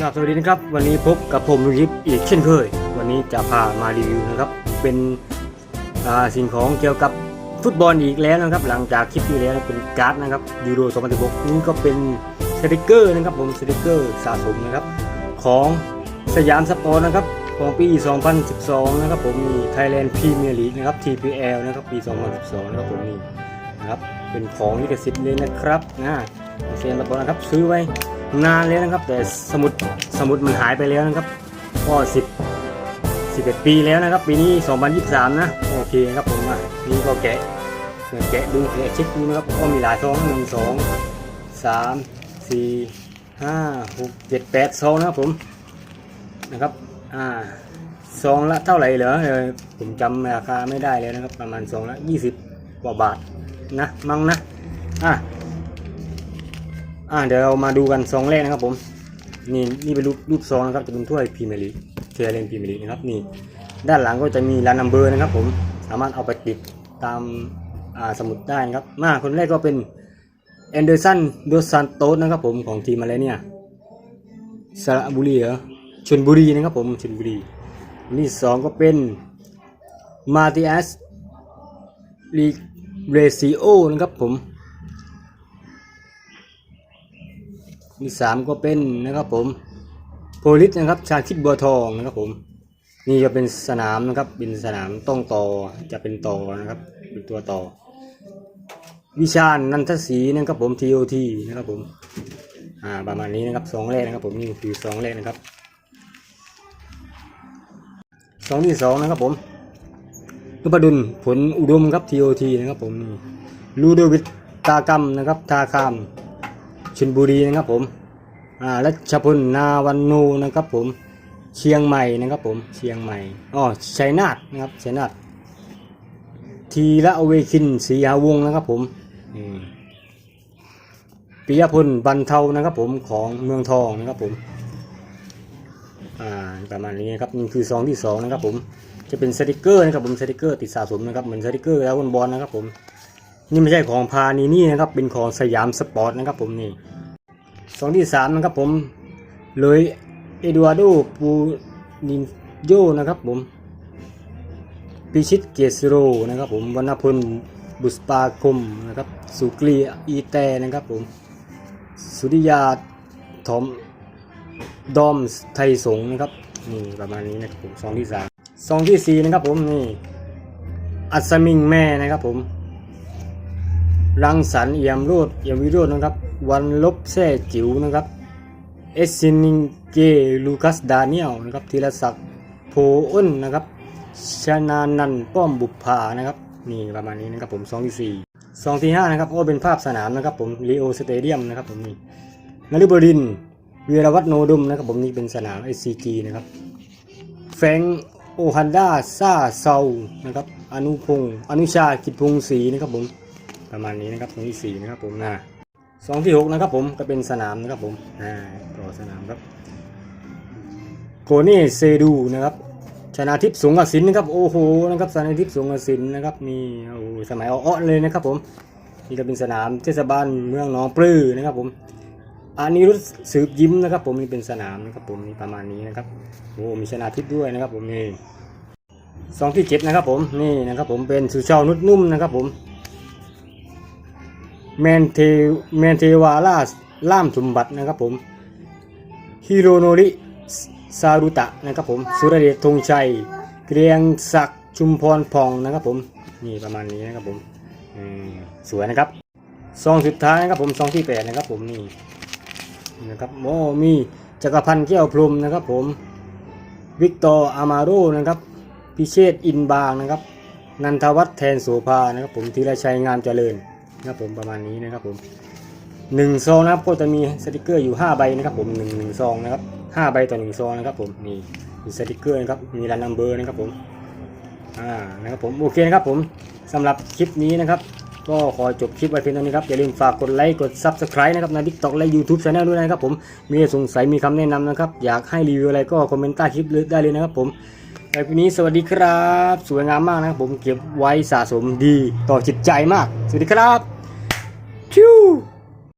ครับสวัสดีนะครับ วันนี้พบกับผมลุงยิปอีกเช่นเคย วันนี้จะพามารีวิวนะครับ เป็นสิ่งของเกี่ยวกับฟุตบอลอีกแล้วนะครับ หลังจากคลิปที่แล้วเป็นการ์ดนะครับยูโร 2016 นี่ก็เป็นสติกเกอร์นะครับผมสติกเกอร์สะสมนะครับ ของสยามสปอร์ตนะครับของปี 2012 นะครับผมมี Thailand Premier League นะครับ TPL นะครับปี 2012 นะครับผมนี่นะครับเป็นของลิขสิทธิ์เลยนะครับนะสยามสปอร์ตนะครับซื้อไว้ นานแล้วนะครับ แต่สมุดสมุดมันหายไปแล้วนะครับก็10 11ปีแล้วนะครับ ปีนี้2023นยี่สามนะโอเคครับผมอะนี่ก็แกะแกะดูแกะเช็คดูนะครับก็มีหลายซองหนึ่งสองสามสี่ห้าหกเจ็ดแปดซองนะครับผมนะครับอ่าซองละเท่าไหร่เหรอเออผมจำราคาไม่ได้แล้วนะครับ ประมาณซองละ20กว่าบาทนะ มั้งนะอะ อ่าเดี๋ยวเรามาดูกันซองแรกนะครับผม นี่นี่เป็นรูปรูปซองนะครับจะเป็นถ้วยพรีเมียร์ลีกเทเลนพรีเมียร์ลีกนะครับนี่ด้านหลังก็จะมีร้านนัมเบอร์นะครับ ผมสามารถเอาไปติดตามอ่าสมุดได้นะครับมาคนแรกก็เป็นแอนเดอร์สันโดซันโตสนะครับผมของทีมอะไรเนี่ยสระบุรีเหรอชลบุรีนะครับผมชลบุรีนที่สองก็เป็นมาติอัสลีเรซิโอนะครับผม ที่สามก็เป็นนะครับผมโพลิสนะครับชาคิดบัวทองนะครับผม นี่จะเป็นสนามนะครับเป็นสนามต้องต่อจะเป็นต่อนะครับ เป็นตัวต่อ วิชาญนันทศรีนะครับผม TOT นะครับผมอ่าประมาณนี้นะครับสองแรกนะครับผมนี่คือสองแรกนะครับสองที่สองนะครับผมนุบดุลผลอุดมครับ TOT นะครับผมนี่ลูโดวิทตากรรมนะครับ ทาคาม ชลบุรีนะครับผมอ่ารัชพลนาวันโนนะครับผมเชียงใหม่นะครับผมเชียงใหม่อ๋อชัยนาทนะครับชัยนาททีละเวคินศรีหาวงนะครับผมอืมปิยพลบรรเทานะครับผมของเมืองทองนะครับผมอ่าประมาณนี้ครับนี่คือซองที่สองนะครับผมจะเป็นสติกเกอร์นะครับผมสติกเกอร์ติดสะสมนะครับเหมือนสติกเกอร์แล้วบอลนะครับผมนี่ไม่ใช่ของพานีนี่นะครับเป็นของสยามสปอร์ตนะครับผมนี่ ซองที่สามนะครับผมเลยเอดวาร์โดปูนินโยนะครับผมพิชิตเกสโรนะครับผมวรรณพลบุษปาคมนะครับสุกรีอีแตนะครับผมสุริยาทอมดอมไทยสงฆ์นะครับนี่ประมาณนี้นะครับผมซองที่สามซองที่สี่นะครับผมนี่อัศมิงแม่นะครับผมรังสรรค์เอี่ยมโรดเอี่ยมวิโรจน์นะครับ วันลบแท่จิ๋วนะครับ เอสซินิงเกลูคัสดาเนียลนะครับธีรศักดิ์โพอ้นนะครับชนานันป้อมบุพภานะครับนี่ประมาณนี้นะครับผมซองที่สี่ซองที่ห้านะครับก็เป็นภาพสนามนะครับผมลีโอสเตเดียมนะครับผมนี่นฤบดินทร์วีรวัฒโนดุมนะครับผมนี่เป็นสนาม SCG นะครับแฟงโอฮันดาซาเซานะครับอนุพงศ์อนุชากิจพงศ์ศรีนะครับผมประมาณนี้นะครับซองที่สี่นะครับผมนะ ซองที่หกนะครับผมก็เป็นสนามนะครับผมอ่าต่อสนามครับโกเน่เซดูนะครับชนะทิพย์สงกสินนะครับโอ้โหนะครับชนะทิพย์สงกสินนะครับนี่โอ้สมัยอ้อเลยนะครับผมนี่ก็เป็นสนามเทศบาลเมืองหนองปลือนะครับผมอันนี้รุษสืบยิ้มนะครับ ผมนี่เป็นสนามนะครับผมนี่ประมาณนี้นะครับโอ้มีชนะทิพย์ด้วยนะครับผมนี่สองที่เจ็ดนะครับผมนี่นะครับผมเป็นสุชาวนุชนุ่มนะครับผม แมนเทแมนเทวาล่าล่ามสมบัตินะครับผมฮิโรโนริซารุตะนะครับผมสุรเดชธงชัย เกรียงศักดิ์ชุมพรพองนะครับผมนี่ประมาณนี้นะครับผมสวยนะครับซองสุดท้ายนะครับผมซองที่แปดนะครับผมนี่นะครับโอ้มีจักรพันธ์แก้วพรมนะครับผมวิกตอร์อามาโรนะครับพิเชษอินบางนะครับนันทวัฒน์แทนโสภานะครับผมธีรชัยงามเจริญ นะครับผมประมาณนี้นะครับผมหนึ่งซองนะครับก็จะมีสติกเกอร์อยู่ห้าใบนะครับผมหนึ่งหนึ่งซองนะครับห้าใบต่อหนึ่งซองนะครับผมนี่มีสติกเกอร์นะครับมีรันนัมเบอร์นะครับผมอ่านะครับผมโอเคนะครับผมสำหรับคลิปนี้นะครับ ก็ขอจบคลิปไว้เพียงเท่านี้ครับอย่าลืมฝากกดไลค์กด Subscribe นะครับใน TikTok และ YouTube Channel ด้วยนะครับผมมีสงสัยมีคำแนะนำนะครับ อยากให้รีวิวอะไรก็คอมเมนต์ใต้คลิปได้เลยนะครับผม ในวันนี้สวัสดีครับ สวยงามมากนะผมเก็บไว้สะสมดีต่อจิตใจมาก สวัสดีครับชิว